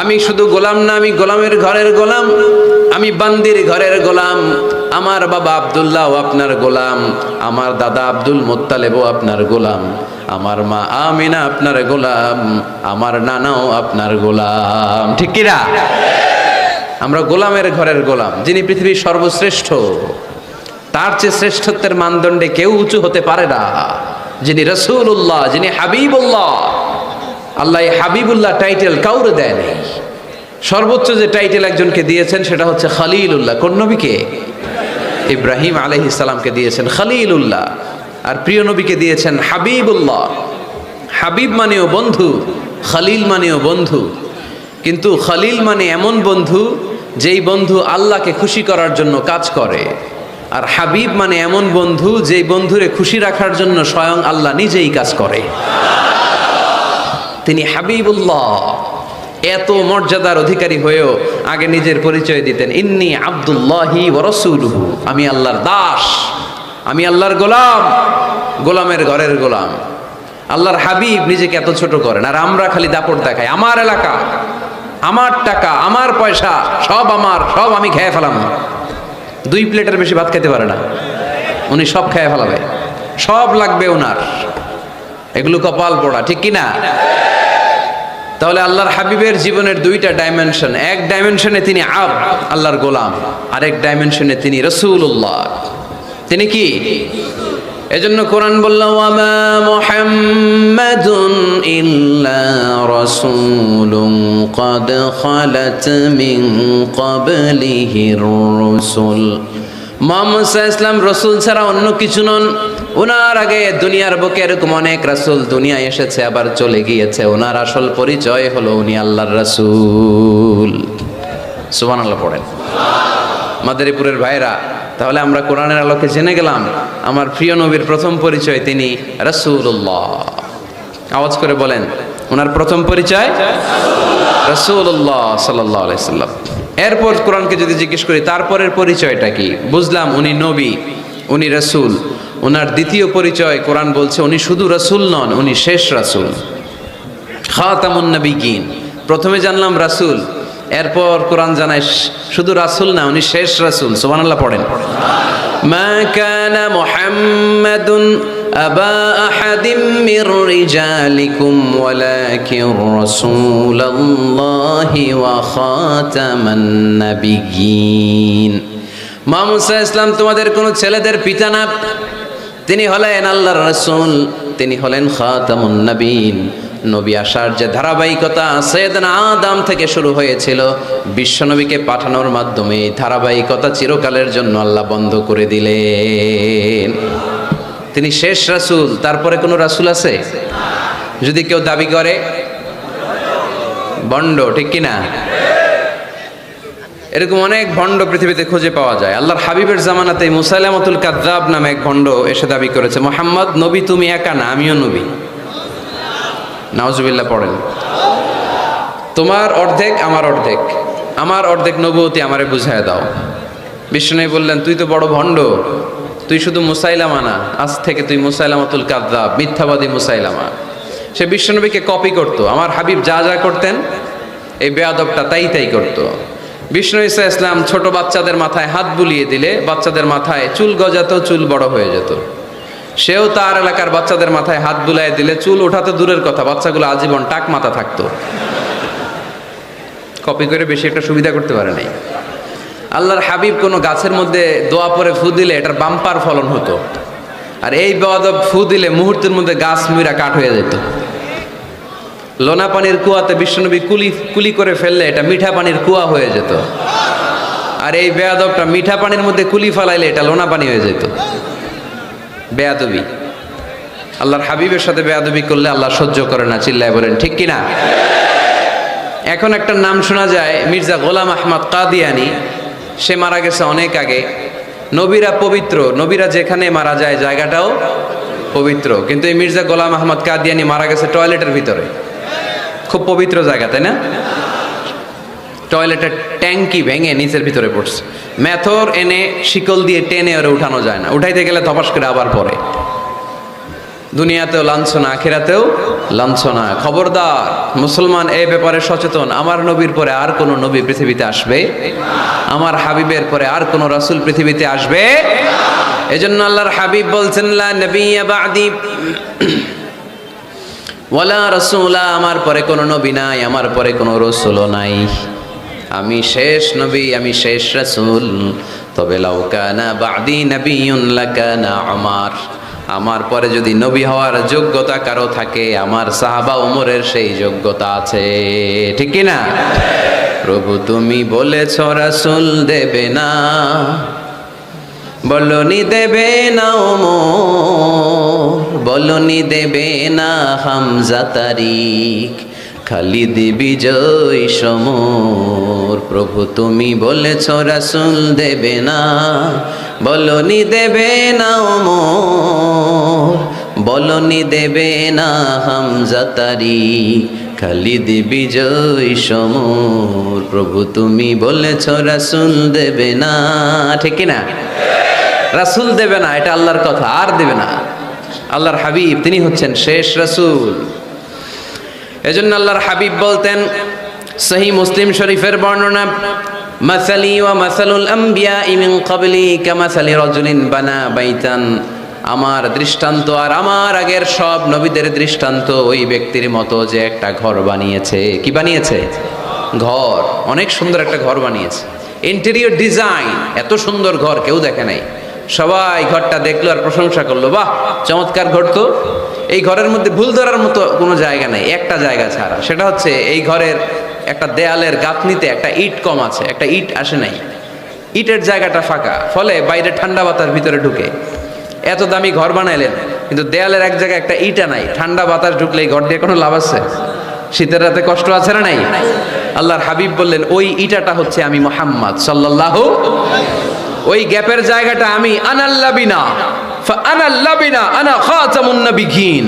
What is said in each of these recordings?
আমি শুধু গোলাম না, আমি গোলামের ঘরের গোলাম, আমি বান্দির ঘরের গোলাম, আমার বাবা আবদুল্লাহ আপনার গোলাম, আমার দাদা আব্দুল মোত্তালেবও আপনার গোলাম, আমার মা আমিনা আপনার গোলাম, আমার নানাও আপনার গোলাম। ঠিক কিরা আমরা গোলামের ঘরের গোলাম, যিনি পৃথিবীর সর্বশ্রেষ্ঠ। তার চেয়ে শ্রেষ্ঠত্বের মানদণ্ডে কেউ উঁচু হতে পারে না, যিনি রসুল্লাহ যিনি হাবিবুল্লাহ। আল্লাহ হাবিবুল্লাহ টাইটেল কাউরে দেয়নি সর্বোচ্চ যে টাইটেল একজনকে দিয়েছেন সেটা হচ্ছে খালিলুল্লাহ। কোন নবীকে? ইব্রাহিম আলহ ইসলামকে দিয়েছেন খালিলুল্লাহ। আর প্রিয় নবীকে দিয়েছেন হাবিবুল্লাহ। হাবিব মানেও বন্ধু, খালিল মানেও বন্ধু। কিন্তু খালিল মানে এমন বন্ধু, যেই বন্ধু আল্লাহকে খুশি করার জন্য কাজ করে। আর হাবিব মানে এমন বন্ধু, যেই বন্ধুরে খুশি রাখার জন্য স্বয়ং আল্লাহ নিজেই কাজ করে। তিনি হাবিবুল্লাহ। এত মর্যাদার অধিকারী হয়েও আগে নিজের পরিচয় দিতেন। ইন্নি আব্দুল্লাহি ওরসুলহু আমি আল্লাহর দাস। আমি আল্লাহর গোলাম। গোলামের ঘরের গোলাম। আল্লাহর হাবিব নিজেকে এত ছোট করেন। আর আমরা খালি দাপট দেখাই। আমার এলাকা, আমার টাকা, আমার পয়সা, সব আমার, সব আমি খেয়ে ফেলাম। দুই প্লেটের বেশি ভাত খেতে পারে না। উনি সব খেয়ে ফেলাবে। সব লাগবে ওনার এগুলো কপাল পড়া, ঠিক কিনা? তাহলে আল্লাহর হাবিবের জীবনের দুইটা ডাইমেনশন এক ডাইমেনশনে তিনি আব আল্লাহর গোলাম আরেক ডাইমেনশনে তিনি রসুল্লাহ তিনি কি এজন্য কোরআন বলল ওয়ামা মুহাম্মাদুন ইল্লা রাসূলুন قد خلت من قبله الرسل মোহাম্মদ ইসলাম রসুল ছাড়া অন্য কিছু নন। ওনার আগে দুনিয়ার বুকে এরকম অনেক রাসুল দুনিয়ায় এসেছে, আবার চলে গিয়েছে। ওনার আসল পরিচয় হলো উনি আল্লাহর রাসুল। সুবান আল্লাহ পড়েন। মাদারীপুরের ভাইরা তাহলে আমরা কোরআনের আলোকে জেনে গেলাম, আমার প্রিয় নবীর প্রথম পরিচয় তিনি রাসূলুল্লাহ। আওয়াজ করে বলেন ওনার প্রথম পরিচয় রাসূলুল্লাহ সাল্লাল্লাহু আলাইহি সাল্লাম এরপর কোরআনকে যদি জিজ্ঞেস করি, তারপরের পরিচয়টা কি? বুঝলাম উনি নবী, উনি রাসূল। ওনার দ্বিতীয় পরিচয় কোরআন বলছে উনি শুধু রাসূল নন, উনি শেষ রাসূল। খাতামুন নবিগিন। প্রথমে জানলাম রাসূল, এরপর কোরআন জানায় শুধু রাসূল না, উনি শেষ রাসূল। সুবহানাল্লাহ পড়েন। মা আবা আহাদিম মির রিজালিকুম ওয়ালাকিন রাসূলুল্লাহি ওয়া খাতামান নাবিয়্যিন মুহাম্মদ সাল্লাল্লাহু ইসলাম তোমাদের কোনো ছেলেদের পিতা না? তিনি হলেন আল্লাহর রাসূল, তিনি হলেন খাতামুন নবীন। নবী আসার যে ধারাবাহিকতা সৈয়দনা আদম থেকে শুরু হয়েছিল, বিশ্বনবীকে পাঠানোর মাধ্যমে এই ধারাবাহিকতা চিরকালের জন্য আল্লাহ বন্ধ করে দিলেন। তিনি শেষ রাসূল, তারপরে কোনো রাসূল আছে? যদি কেউ দাবি করে বন্ড ঠিক কিনা? এরকম অনেক ভণ্ড পৃথিবীতে খুঁজে পাওয়া যায়। আল্লাহর হাবিবের জামানাতে মুসাইলামতুল কাদ্দাব নামে এক ভণ্ড এসে দাবি করেছে, মোহাম্মদ, নবী তুমি একা না, আমিও নবী। নাওজুবিল্লাহ পড়েন। তোমার অর্ধেক আমার অর্ধেক। আমার অর্ধেক নবতী আমারে বুঝায় দাও। বিষ্ণু বললেন, তুই তো বড় ভণ্ড। তুই শুধু মুসাইলামা না, আজ থেকে তুই মুসাইলামাতুল কাদ্দাব, মিথ্যাবাদী মুসাইলামা। সে বিশ্বনবীকে কপি করতো। আমার হাবিব যা যা করতেন, এই বেয়াদবটা তাই তাই করতো। বিষ্ণু ইসা ইসলাম ছোট বাচ্চাদের মাথায় হাত বুলিয়ে দিলে বাচ্চাদের মাথায় চুল গজাতো, চুল বড় হয়ে যেত। সেও তার এলাকার বাচ্চাদের মাথায় হাত বুলাই দিলে চুল ওঠাতে দূরের কথা, বাচ্চাগুলো আজীবন টাক মাথা থাকতো। কপি করে বেশি একটা সুবিধা করতে পারে নাই। আল্লাহর হাবিব কোনো গাছের মধ্যে দোয়া পরে ফু দিলে এটার বাম্পার ফলন হতো। আর এই বেয়াদব ফু দিলে মুহূর্তের মধ্যে গাছ মুইরা কাঠ হয়ে যেত। লোনা পানির কুয়াতে বিশ্বনবী কুলি কুলি করে ফেললে এটা মিঠা পানির কুয়া হয়ে যেত। আর এই বেয়াদবটা মিঠা পানির মধ্যে কুলি ফালাইলে এটা লোনা পানি হয়ে যেত। বেয়াদবি। আল্লাহর হাবিবের সাথে বেয়াদবি করলে আল্লাহ সহ্য করে না, চিল্লায় বলেন, ঠিক কিনা? এখন একটা নাম শোনা যায়, মির্জা গোলাম আহমদ কাদিয়ানি। সে মারা গেছে অনেক আগে। নবীরা পবিত্র, নবীরা যেখানে মারা যায় জায়গাটাও পবিত্র। কিন্তু এই মির্জা গোলাম আহমদ কাদিয়ানি মারা গেছে টয়লেটের ভিতরে। খুব পবিত্র জায়গা, তাই না? টয়লেটের ট্যাঙ্কি ভেঙে নিচের ভিতরে পড়ছে। ম্যাথর এনে শিকল দিয়ে টেনে ওরে উঠানো যায় না। উঠাইতে গেলে ধপাস করে আবার পরে দুনিয়াতেও লাঞ্ছনা, আখেরাতেও লাঞ্ছনা। খবরদার, মুসলমান এই ব্যাপারে সচেতন। আমার নবীর পরে আর কোন নবী পৃথিবীতে আসবে? আমার হাবিবের পরে আর কোন রাসূল পৃথিবীতে আসবে? এজন্য আল্লাহর হাবিব বলছেন, লা নবিয়্যা বা'দি ওয়ালা রাসূলা আমার পরে কোনো নবী নাই, আমার পরে কোনো রসুলও নাই। আমি শেষ নবী, আমি শেষ রাসূল। তবে লাউকানা বাদি নবিয়ুন লাকানা আমার আমার পরে যদি নবী হওয়ার যোগ্যতা কারও থাকে, আমার সাহাবা উমরের সেই যোগ্যতা আছে। ঠিক না প্রভু তুমি বলেছ, রাসূল দেবে না। বলনি দেবে না ওমর বলনি দেবে না হামজা তারিক, খালিদ বিজয় সমর। প্রভু তুমি বলেছ, রাসুল দেবে না। বলনি দেবে না ওমর, বলনি দেবে না হামজা তারিক খালিদ বিজয় সমর। প্রভু তুমি বলেছ রাসুল দেবে না, ঠিক না রাসুল দেবে না, এটা আল্লাহর কথা, আর দেবে না। আল্লাহর হাবিব, তিনি হচ্ছেন শেষ রাসুল। এজন্য আল্লাহর হাবিব বলতেন সহি মুসলিম শরীফের বর্ণনা মাসালি ওয়া মাসালুল আম্বিয়া ইমিন ক্বাবলি কামাসালি রাজুলিন বানা বাইতান। আমার দৃষ্টান্ত আর আমার আগের সব নবীদের দৃষ্টান্ত ওই ব্যক্তির মতো যে একটা ঘর বানিয়েছে। কি বানিয়েছে? ঘর। অনেক সুন্দর একটা ঘর বানিয়েছে। ইন্টেরিয়র ডিজাইন এত সুন্দর ঘর, কেউ দেখে নাই। সবাই ঘরটা দেখল আর প্রশংসা করল, বাহ, চমৎকার ঘর তো। এই ঘরের মধ্যে ভুল ধরার মতো কোনো জায়গা নেই, একটা জায়গা ছাড়া। সেটা হচ্ছে এই ঘরের একটা দেয়ালের গাঁথনিতে একটা ইট কম আছে, একটা ইট আসে নাই। ইটের জায়গাটা ফাঁকা, ফলে বাইরে ঠান্ডা বাতাস ভিতরে ঢুকে। এত দামি ঘর বানাইলেন, কিন্তু দেয়ালের এক জায়গায় একটা ইটা নাই। ঠান্ডা বাতাস ঢুকলে ঘর দিয়ে কোনো লাভ আছে? শীতের রাতে কষ্ট আছে না নাই? আল্লাহর হাবিব বললেন, ওই ইটাটা হচ্ছে আমি মোহাম্মদ সাল্লাল্লাহু ওই গ্যাপের জায়গাটা আমি আনাল্লাবিনা আনাল্লাবিনা আনা খাতামুন নবিগিন।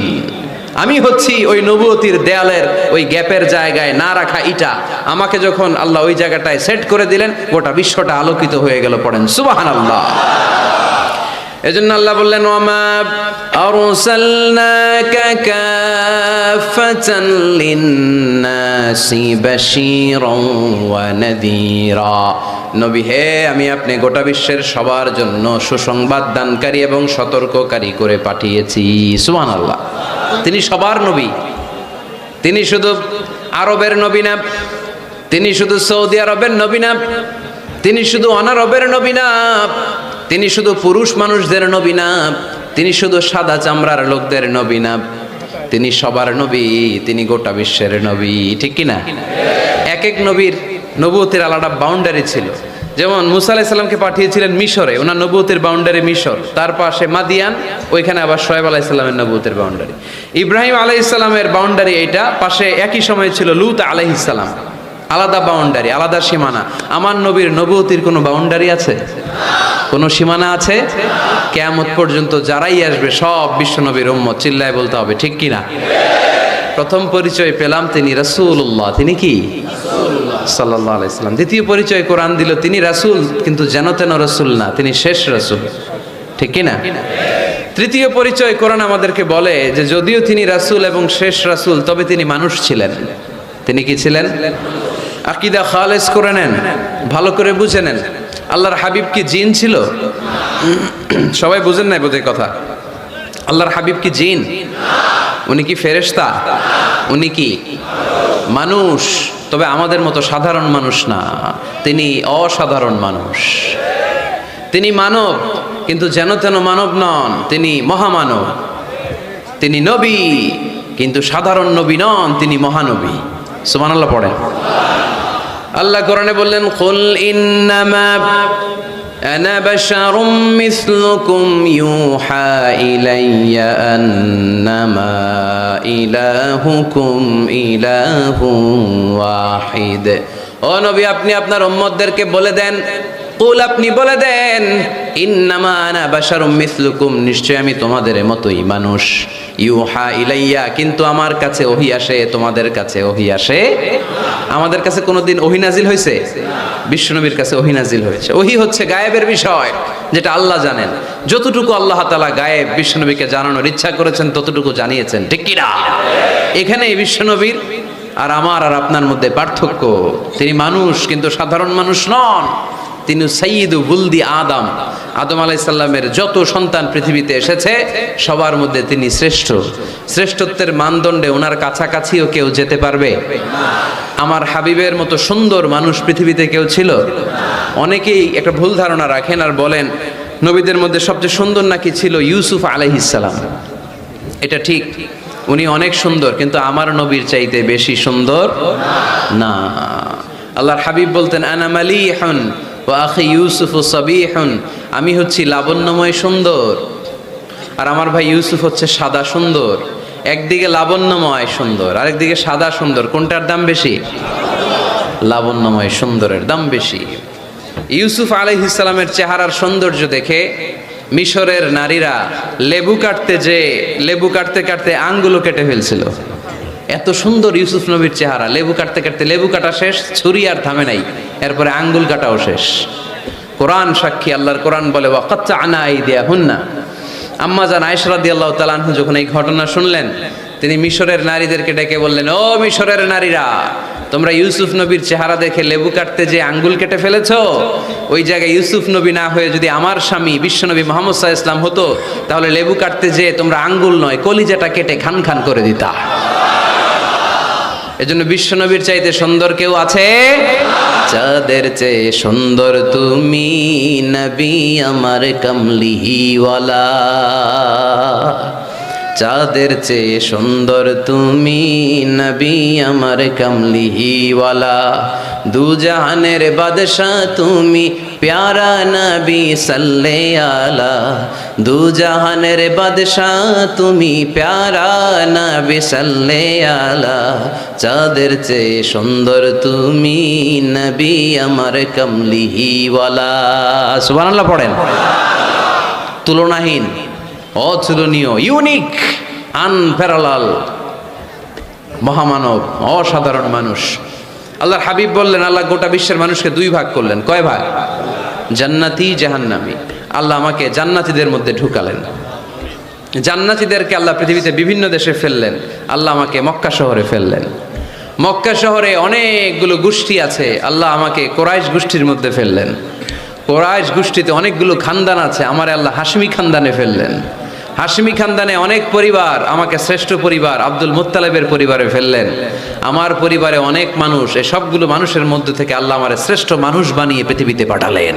আমি হচ্ছি ওই নবুয়তির দেয়ালের ওই গ্যাপের জায়গায় না রাখা ইটা। আমাকে যখন আল্লাহ ওই জায়গাটায় সেট করে দিলেন, গোটা বিশ্বটা আলোকিত হয়ে গেল পড়েন। সুবাহান আল্লাহ এজন্য আল্লাহ বললেন নবী, হে, আমি আপনি গোটা বিশ্বের সবার জন্য সুসংবাদ দানকারী এবং সতর্ককারী করে পাঠিয়েছি। সুবহানাল্লাহ। তিনি সবার নবী। তিনি শুধু আরবের নবী না, তিনি শুধু সৌদি আরবের নবী না, তিনি শুধু অনারবের নবী না, তিনি শুধু পুরুষ মানুষদের নবী না, তিনি শুধু সাদা চামড়ার লোকদের নবী না, তিনি সবার নবী, তিনি গোটা বিশ্বের নবী। ঠিক কিনা? এক এক নবীর নবুতের আলাদা বাউন্ডারি ছিল। যেমন মুসা আলাহিসাল্লামকে পাঠিয়েছিলেন মিশরে, ওনার নবুতের বাউন্ডারি মিশর। তার পাশে মাদিয়ান, ওইখানে আবার সোয়েব আলাইসাল্লামের নবুতের বাউন্ডারি ইব্রাহিম আলাইসাল্লামের বাউন্ডারি এইটা, পাশে একই সময় ছিল লুত আলাইহিসাল্লাম আলাদা বাউন্ডারি আলাদা সীমানা। আমার নবীর নবুতির কোনো বাউন্ডারি আছে? কোনো সীমানা আছে? কেয়ামত পর্যন্ত যারাই আসবে, সব বিশ্ব নবীর উম্মত। চিল্লায় বলতে হবে, ঠিক কি না প্রথম পরিচয় পেলাম তিনি রাসূলুল্লাহ। তিনি কি? সাল্লাল্লাহু আলাইহি সাল্লাম। দ্বিতীয় পরিচয় কোরআন দিল, তিনি রাসূল, কিন্তু যেন তেন রাসূল না, তিনি শেষ রাসূল। ঠিক কি না? তৃতীয় পরিচয় কোরআন আমাদেরকে বলে যে যদিও তিনি রাসূল এবং শেষ রাসূল, তবে তিনি মানুষ ছিলেন। তিনি কি ছিলেন? আকিদা খালেজ করে নেন, ভালো করে বুঝে নেন। আল্লাহর হাবিব কি জিন ছিল? সবাই বুঝেন নাই বোধহয় কথা। আল্লাহর হাবিব কি জিন? উনি কি ফেরেশতা? উনি কি মানুষ? তবে আমাদের মতো সাধারণ মানুষ না। তিনি অসাধারণ মানুষ। তিনি মানব, কিন্তু যেন তেন মানব নন, তিনি মহামানব। তিনি নবী, কিন্তু সাধারণ নবী নন, তিনি মহানবী। সুবহানাল্লাহ পড়েন। আল্লাহ কোরআনে বললেন, কুল ইন্নামা أنا بشر مثلكم يوحى إلي أنما إلهكم إله واحد ও নবী আপনি আপনার উম্মতদেরকে বলে দেন কুল আপনি বলে দেন, ইন্নামা আনা বাশারুম মিসলুকুম। নিশ্চয় আমি তোমাদের মতোই মানুষ। ইউহা ইলাইয়া, কিন্তু আমার কাছে ওহি আসে, তোমাদের কাছে ওহি আসে। আমাদের কাছে কোনোদিন ওহি নাজিল হয়েছে? বিশ্বনবীর কাছে ওহি নাজিল হয়েছে। ওহি হচ্ছে গায়েবের বিষয়, যেটা আল্লাহ জানেন। যতটুকু আল্লাহ তাআলা গায়েব বিশ্বনবীকে জানানোর ইচ্ছা করেছেন, ততটুকু জানিয়েছেন। ঠিক কিনা? এখানে বিশ্বনবীর আর আমার আর আপনার মধ্যে পার্থক্য। তিনি মানুষ, কিন্তু সাধারণ মানুষ নন। তিনি সঈদ বুলদি আদম। আদম আলাইসাল্লামের যত সন্তান পৃথিবীতে এসেছে, সবার মধ্যে তিনি শ্রেষ্ঠ। শ্রেষ্ঠত্বের মানদণ্ডে ওনার কাছাকাছিও কেউ যেতে পারবে? আমার হাবিবের মতো সুন্দর মানুষ পৃথিবীতে কেউ ছিল? অনেকেই একটা ভুল ধারণা রাখেন আর বলেন, নবীদের মধ্যে সবচেয়ে সুন্দর নাকি ছিল ইউসুফ আলাইহিসাল্লাম এটা ঠিক, উনি অনেক সুন্দর, কিন্তু আমার নবীর চাইতে বেশি সুন্দর না। আল্লাহর হাবিব বলতেন, আনা মালিহুন। ওয়া আখি ইউসুফ সাবিহুন, আমি হচ্ছি লাবণ্যময় সুন্দর। আর আমার ভাই ইউসুফ হচ্ছে সাদা সুন্দর। একদিকে লাবণ্যময় সুন্দর, আরেকদিকে সাদা সুন্দর। কোনটার দাম বেশি? লাবণ্যময় সুন্দরের দাম বেশি। ইউসুফ আলাইহিসসালামের চেহারার সৌন্দর্য দেখে মিশরের নারীরা লেবু কাটতে যে, লেবু কাটতে কাটতে আঙ্গুলো কেটে ফেলছিল। এত সুন্দর ইউসুফ নবীর চেহারা। লেবু কাটতে কাটতে লেবু কাটা শেষ, ছুরি আর থামে নাই। এরপরে আঙ্গুল কাটাও শেষ। কোরআন সাক্ষী, আল্লাহর কোরআন বলে ওয়াকাচ্চা আনা আই দেয়া হুন্না আম্মা জান আয়সরাদি আল্লাহ তালানহু যখন এই ঘটনা শুনলেন, তিনি মিশরের নারীদেরকে ডেকে বললেন, ও মিশরের নারীরা, তোমরা ইউসুফ নবীর চেহারা দেখে লেবু কাটতে যে আঙ্গুল কেটে ফেলেছ, ওই জায়গায় ইউসুফ নবী না হয়ে যদি আমার স্বামী বিশ্বনবী মোহাম্মদ সাহা ইসলাম হতো, তাহলে লেবু কাটতে যে তোমরা আঙ্গুল নয়, কলিজাটা কেটে খান খান করে দিতা। এজন্য বিশ্বনবীর চাইতে সুন্দর কেউ আছে? চাঁদের চেয়ে সুন্দর তুমি নবী আমার কমলিওয়ালা চাঁদের চেয়ে সুন্দর তুমি নবী আমার কমলিহিওয়ালা। দু জাহানের বাদশাহ তুমি প্যারা নবী সাল্লে আলা দু জাহানের বাদশাহ তুমি প্যারা নবী সাল্লে আলা চাঁদের চেয়ে সুন্দর তুমি নবী আমার কমলিহিওয়ালা। সুবহানাল্লাহ পড়েন। তুলনাহীন, অতুলনীয়, ইউনিক, আনপ্যারালাল, মহামানব, অসাধারণ মানুষ। আল্লাহর হাবিব বললেন, আল্লাহ গোটা বিশ্বের মানুষকে দুই ভাগ করলেন। কয় ভাগ? জান্নাতি, জাহান্নামি। আল্লাহ আমাকে জান্নাতিদের মধ্যে ঢুকালেন। জান্নাতিদেরকে আল্লাহ পৃথিবীতে বিভিন্ন দেশে ফেললেন। আল্লাহ আমাকে মক্কা শহরে ফেললেন। মক্কা শহরে অনেকগুলো গোষ্ঠী আছে। আল্লাহ আমাকে কোরাইশ গোষ্ঠীর মধ্যে ফেললেন। কোরাইশ গোষ্ঠীতে অনেকগুলো খানদান আছে। আমার আল্লাহ হাসমি খানদানে ফেললেন। হাসমি খানদানে অনেক পরিবার আমাকে শ্রেষ্ঠ পরিবার আব্দুল মুত্তালেবের পরিবারে ফেললেন। আমার পরিবারে অনেক মানুষ, এই সবগুলো মানুষের মধ্যে থেকে আল্লাহ আমার শ্রেষ্ঠ মানুষ বানিয়ে পৃথিবীতে পাঠালেন।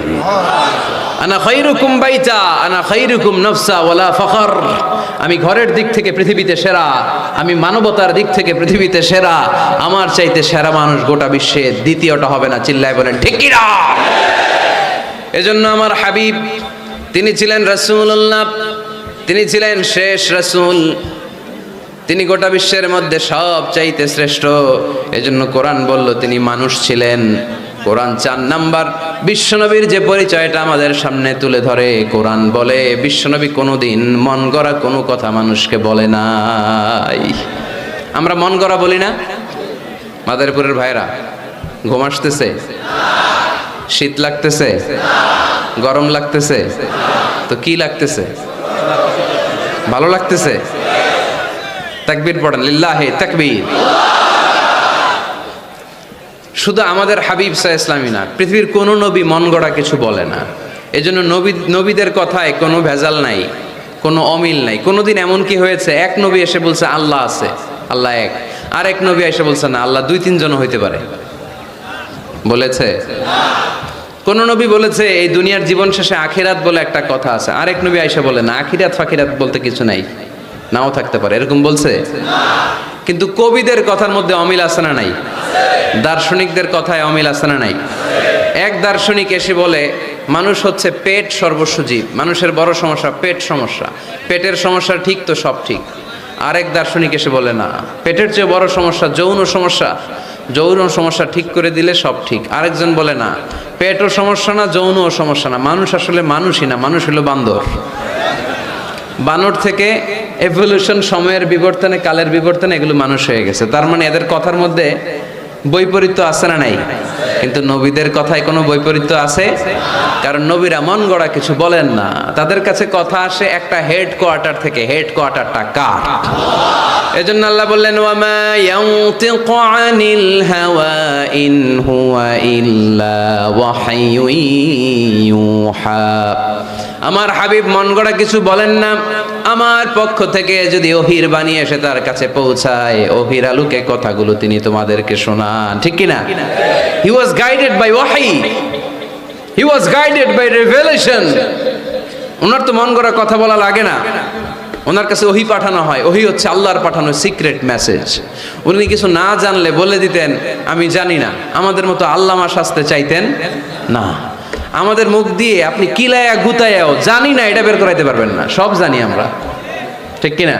আনা খৈরুকুম বাইতা, আনা খৈরুকুম নফসা ওয়ালা ফখর। আমি ঘরের দিক থেকে পৃথিবীতে সেরা, আমি মানবতার দিক থেকে পৃথিবীতে সেরা। আমার চাইতে সেরা মানুষ গোটা বিশ্বে দ্বিতীয়টা হবে না, চিল্লায় বলেন, ঠিক কিনা? এজন্য আমার হাবিব, তিনি ছিলেন রাসূলুল্লাহ তিনি ছিলেন শেষ রাসূল। তিনি গোটা বিশ্বের মধ্যে সব চাইতে শ্রেষ্ঠ। এজন্য কোরআন বলল, তিনি মানুষ ছিলেন। কোরআন চার নাম্বার, বিশ্বনবীর যে পরিচয়টা আমাদের সামনে তুলে ধরে, কোরআন বলে, বিশ্বনবী কোনোদিন মন গড়া কোনো কথা মানুষকে বলে নাই। আমরা মন গড়া বলি না? মাদারীপুরের ভাইরা, ঘুম আসতেছে? শীত লাগতেছে? গরম লাগতেছে? তো কি লাগতেছে? ভালো লাগতেছে? তাকবীর পড়েন, লিল্লাহে তাকবীর। শুধু আমাদের হাবিব সাহ ইসলামী না, পৃথিবীর কোনো নবী মন গড়া কিছু বলে না। এজন্য নবী, নবীদের কথায় কোনো ভেজাল নাই, কোনো অমিল নাই। কোনোদিন এমন কি হয়েছে, এক নবী এসে বলছে, আল্লাহ আছে। আল্লাহ এক। আর এক নবী এসে বলছে, না, আল্লাহ দুই, তিনজন হইতে পারে। বলেছে? কোন নবী বলেছে, এই দুনিয়ার জীবন শেষে আখিরাত বলে একটা কথা আছে। আরেক নবী আইসা বলে, না, আখিরাত, ফাখিরাত বলতে কিছু নাই। নাও থাকতে পারে। এরকম বলছে। কিন্তু কবিদের কথার মধ্যে অমিল আছে না নাই? দার্শনিকদের কথায় অমিল আছে না নাই? এক দার্শনিক এসে বলে, মানুষ হচ্ছে পেট সর্বস্ব জীব। মানুষের বড় সমস্যা পেট সমস্যা। পেটের সমস্যা ঠিক তো সব ঠিক। আরেক দার্শনিক এসে বলে, না, পেটের চেয়ে বড় সমস্যা যৌন সমস্যা। যৌন সমস্যা ঠিক করে দিলে সব ঠিক। আরেকজন বলে না, পেটও সমস্যা না, যৌনও সমস্যা না। মানুষ আসলে মানুষই না, মানুষ হলো বান্দর। বানর থেকে এভলিউশন সময়ের বিবর্তনে, কালের বিবর্তনে এগুলো মানুষ হয়ে গেছে। তার মানে এদের কথার মধ্যে বৈপরীত্য আছে না নাই? কিন্তু নবীদের কথায় কোনো বৈপরীত্য আছে? কারণ নবীরা মন গড়া কিছু বলেন না। তাদের কাছে কথা আসে একটা হেড কোয়ার্টার থেকে। হেড কোয়ার্টারটা কার? এজন্য আল্লাহ বললেন, ওয়ামা ইয়াউতিকু আনিল হাওয়া ইন হুয়া ইল্লা ওয়াহয়ুন ইউহা। আমার হাবিব মন গড়া কিছু বলেন না। আমার পক্ষ থেকে যদি ওহির বানিয়ে এসে তার কাছে পৌঁছায় ওহির আলুকে কথাগুলো তিনি তোমাদেরকে শোনান। ঠিক কিনা? হি ওয়াজ গাইডেড বাই ওয়াহি he was guided by revelation ওনার তো মন গড়া কথা বলা লাগে না। ওনার কাছে ওহি পাঠানো হয়। ওহি হচ্ছে আল্লাহর পাঠানো সিক্রেট মেসেজ উনি কিছু না জানলে বলে দিতেন, আমি জানি না। আমাদের মতো আল্লামা শাস্তে চাইতেন না। আমাদের মুখ দিয়ে আপনি কিলায়া গুতায়াও জানি না, এটা বের করাইতে পারবেন না। সব জানি আমরা। ঠিক কিনা?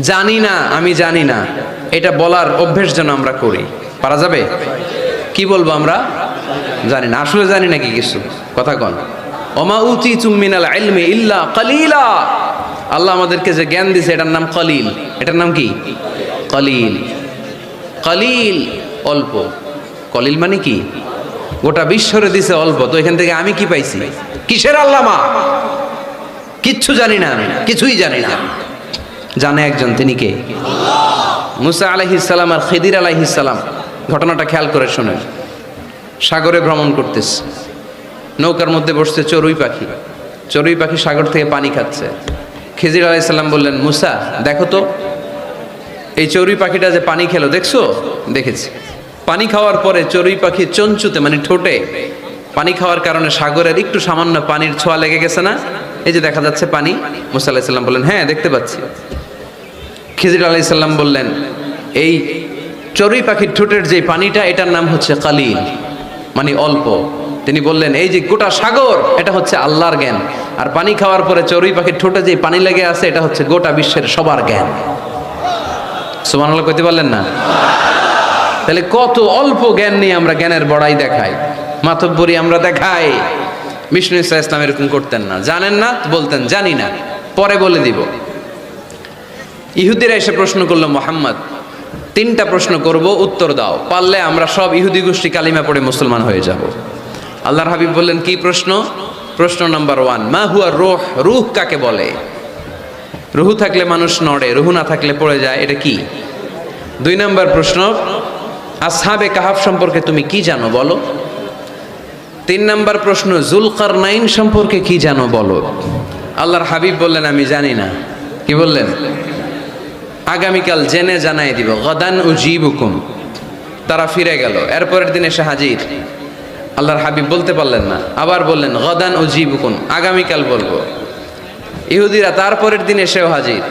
জানি না, আমি জানি না। এটা বলার অভ্যেস যেন আমরা করি। পারা যাবে? কি বলব আমরা? জানি না। আসলে জানি নাকি কিছু। কথা কন। ওমা উতি চুম্মিনাল ইলমি ইল্লা কালিলা। আল্লাহ আমাদেরকে যে জ্ঞান দিছে, এটার নাম কলিল। এটার নাম কি? কলিল। কলিল, অল্প। কলিল মানে কি? গোটা বিশ্বরে দিছে অল্প। তো এখান থেকে আমি কি পাইছি? কিসের আল্লামা? কিচ্ছু জানি না আমি, কিছুই জানি না। জানে একজন, তিনি কে? মুসা আলাইহিসাল্লাম আর খেদির আলাইহিসাল্লাম ঘটনাটা খেয়াল করে শোনেন। সাগরে ভ্রমণ করতেছে। নৌকার মধ্যে বসছে চড়ুই পাখি। চড়ুই পাখি সাগর থেকে পানি খাচ্ছে। খেজির আলাইসাল্লাম বললেন, মুসা, দেখো তো, এই চড়ুই পাখিটা যে পানি খেলো, দেখছ? দেখেছি। পানি খাওয়ার পরে চড়ুই পাখি চঞ্চুতে মানে ঠোঁটে। পানি খাওয়ার কারণে সাগরের একটু সামান্য পানির ছোঁয়া লেগে গেছে না? এই যে দেখা যাচ্ছে পানি, মুসা আলাহিসাল্লাম বললেন হ্যাঁ দেখতে পাচ্ছি। খিজির আলাইসাল্লাম বললেন, এই চড়ুই পাখির ঠোঁটের যে পানিটা, এটার নাম হচ্ছে কালিল মানে অল্প। তিনি বললেন, এই যে গোটা সাগর, এটা হচ্ছে আল্লাহর জ্ঞান। আর পানি খাওয়ার পরে চড়ুই পাখির ঠোঁটে যে পানি লেগে আছে, এটা হচ্ছে গোটা বিশ্বের সবার জ্ঞান। সুবহানাল্লাহ কইতে পারলেন না? তাহলে কত অল্প জ্ঞান নিয়ে আমরা জ্ঞানের বড়াই দেখাই? মাতব্বরি আমরা দেখাই। বিষ্ণু ইসা ইসলাম এরকম করতেন না। জানেন না, বলতেন, জানি না। পরে বলে দিব। ইহুদিরা এসে প্রশ্ন করল, মোহাম্মদ, তিনটা প্রশ্ন করব, উত্তর দাও। পারলে আমরা সব ইহুদি গোষ্ঠী কালিমা পড়ে মুসলমান হয়ে যাব। আল্লাহর হাবিব বললেন, কি প্রশ্ন? প্রশ্ন নাম্বার ওয়ান, মা হুয়া রোহ? রুহ কাকে বলে? রুহু থাকলে মানুষ নড়ে, রুহু না থাকলে পড়ে যায়, এটা কি? দুই নাম্বার প্রশ্ন আসহাবে কাহাব সম্পর্কে তুমি কি জানো বলো? তিন নম্বর প্রশ্ন জুলকার নাইন সম্পর্কে কি জানো বলো? আল্লাহর হাবিব বললেন, আমি জানি না। কি বললেন? আগামীকাল জেনে জানাই দিব, গদান উজিবুকুম। তারা ফিরে গেল। এরপরের দিন এসে হাজির। আল্লাহর হাবিব বলতে পারলেন না। আবার বললেন, গদান উজিবুকুম, আগামীকাল বলব। ইহুদিরা তারপরের দিন এসেও হাজির।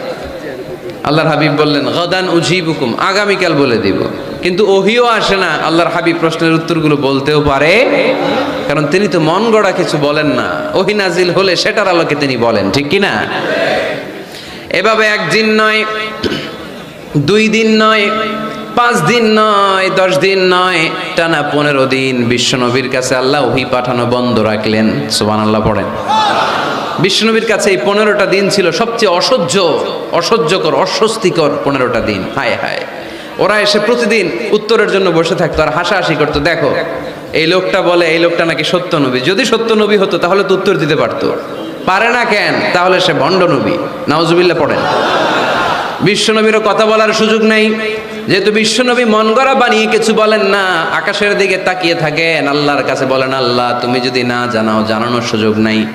আল্লাহর হাবিব বললেন, গদান উজিবুকুম, আগামীকাল বলে দিব। কিন্তু ওহিও আসে না। আল্লাহর হাবিব প্রশ্নের উত্তরগুলো বলতেও পারে। কারণ তিনি তো মন গড়া কিছু বলেন না। ওহি নাজিল হলে সেটার আলোকে তিনি বলেন, ঠিক কি না এভাবে একদিন নয়, দুই দিন নয়, পাঁচ দিন নয়, দশ দিন নয়, টানা পনেরো দিন বিশ্বনবীর কাছে আল্লাহ ওহি পাঠানো বন্ধ রাখলেন। সুবান আল্লাহ পড়েন। বিষ্ণুনবীর কাছে এই পনেরোটা দিন ছিল সবচেয়ে অসহ্য, অসহ্যকর, অস্বস্তিকর পনেরোটা দিন। হায় হায়। ওরা এসে প্রতিদিন উত্তরের জন্য বসে থাকতো আর হাসাহাসি করতো, দেখো। এই লোকটা বলে, এই লোকটা নাকি সত্য নবী। যদি সত্য নবী হতো, তাহলে তো উত্তর দিতে পারতো। পারে না কেন? তাহলে সে ভণ্ড নবী। নাউজুবিল্লা পড়েন। বিশ্বনবীরও কথা বলার সুযোগ নেই। যেহেতু বিশ্বনবী মন গড়া বানিয়ে কিছু বলেন না, আকাশের দিকে তাকিয়ে থাকেন। আল্লাহর কাছে বলেন, আল্লাহ, তুমি যদি না জানাও, জানানোর সুযোগ নাই।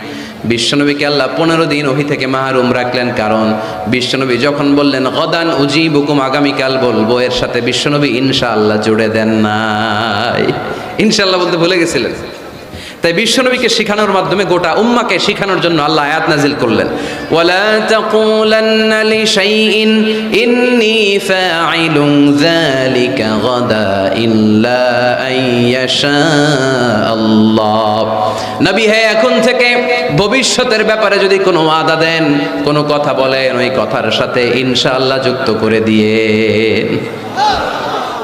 বিশ্বনবীকে আল্লাহ পনেরো দিন ওহি থেকে মাহরুম রাখলেন। কারণ বিশ্বনবী যখন বললেন, গদান উজি বুকুম আগামীকাল, বলব, এর সাথে বিশ্বনবী ইনশাআল্লাহ জুড়ে দেন নাই। ইনশাল্লাহ বলতে ভুলে গেছিলেন। তাই বিশ্বনবীকে শেখানোর মাধ্যমে গোটা উম্মাকে শেখানোর জন্য আল্লাহ আয়াত নাজিল করলেন। ওয়ালা তাকুলান্না লিশাইইন ইন্নী ফাইলুন যালিকা গাদা ইল্লা আইয়াশা আল্লাহ। নবী, হে, এখন থেকে ভবিষ্যতের ব্যাপারে যদি কোনো ওয়াদা দেন, কোনো কথা বলেন, ওই কথার সাথে ইনশাআল্লাহ যুক্ত করে দিয়েন।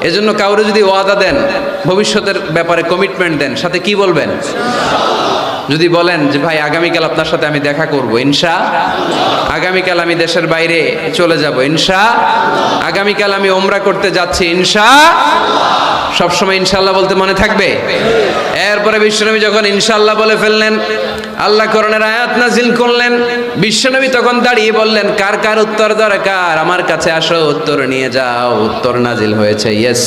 এজন্য কাউরে যদি ওয়াদা দেন ভবিষ্যতের ব্যাপারে কমিটমেন্ট দেন সাথে কি বলবেন? যদি বলেন যে, ভাই, আগামীকাল আপনার সাথে আমি দেখা করব, ইনশা আগামীকাল আমি দেশের বাইরে চলে যাব, ইনশা আগামীকাল আমি ওমরা করতে যাচ্ছি, ইনশা সবসময় ইনশাল্লাহ বলতে মনে থাকবে? এরপরে বিশ্বনবী যখন ইনশাল্লাহ বলে ফেললেন, আল্লাহ করণের আয়াত নাজিল করলেন, বিশ্বনবী তখন দাঁড়িয়ে বললেন, কার কার উত্তর দরকার? আমার কাছে আসো, উত্তর নিয়ে যাও। উত্তর নাজিল হয়েছে ইয়েস